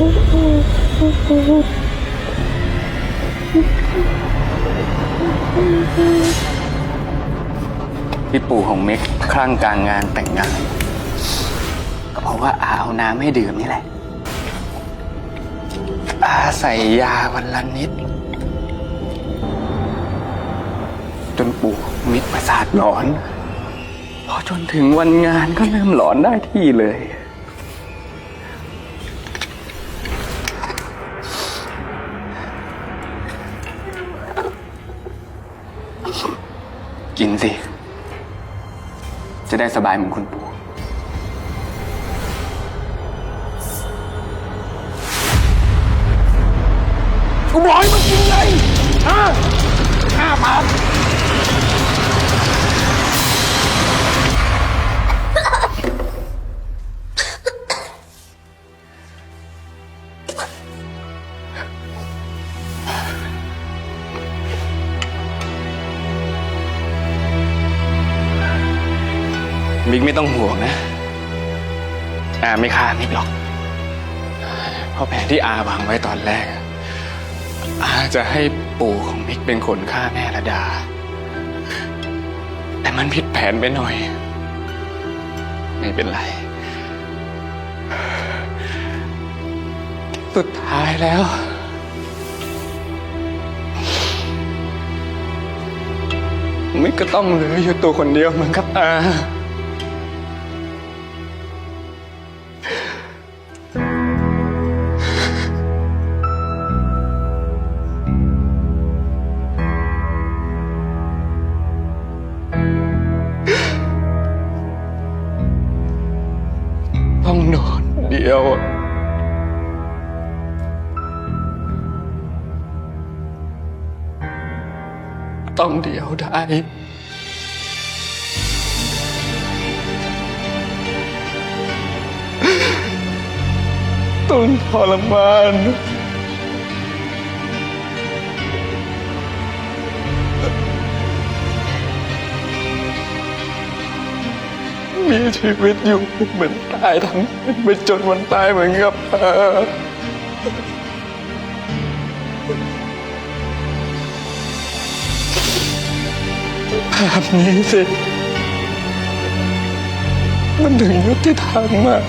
ที่ปู่ของเม็กคลั่งกลางงานแต่งงาน ก็เพราะว่าอาเอาน้ำให้ดื่มนี่แหละ อาใส่ยาวันละนิด จนปู่มิกประสาทหลอน พอจนถึงวันงานก็เริ่มหลอนได้ที่เลย กินสิ จะได้สบายเหมือนคุณปู่กูบอกให้มันกินไงฮะห้าปาก มิกไม่ต้องห่วงนะ อาไม่ฆ่ามิกหรอก เพราะแผนที่อาวางไว้ตอนแรก อาจะให้ปู่ของมิกเป็นคนฆ่าแม่ระดา แต่มันผิดแผนไปหน่อย ไม่เป็นไร สุดท้ายแล้วมิกก็ต้องเหลืออยู่ตัวคนเดียวเหมือนกับอา ดียว ต้องเดียวได้ต้องทรมาน มีชีวิตอยู่เหมือนตายทั้งเป็นไปจนวันตายเหมือนกับเธอภาพนี้สิ มันถึงยุติธรรมอะ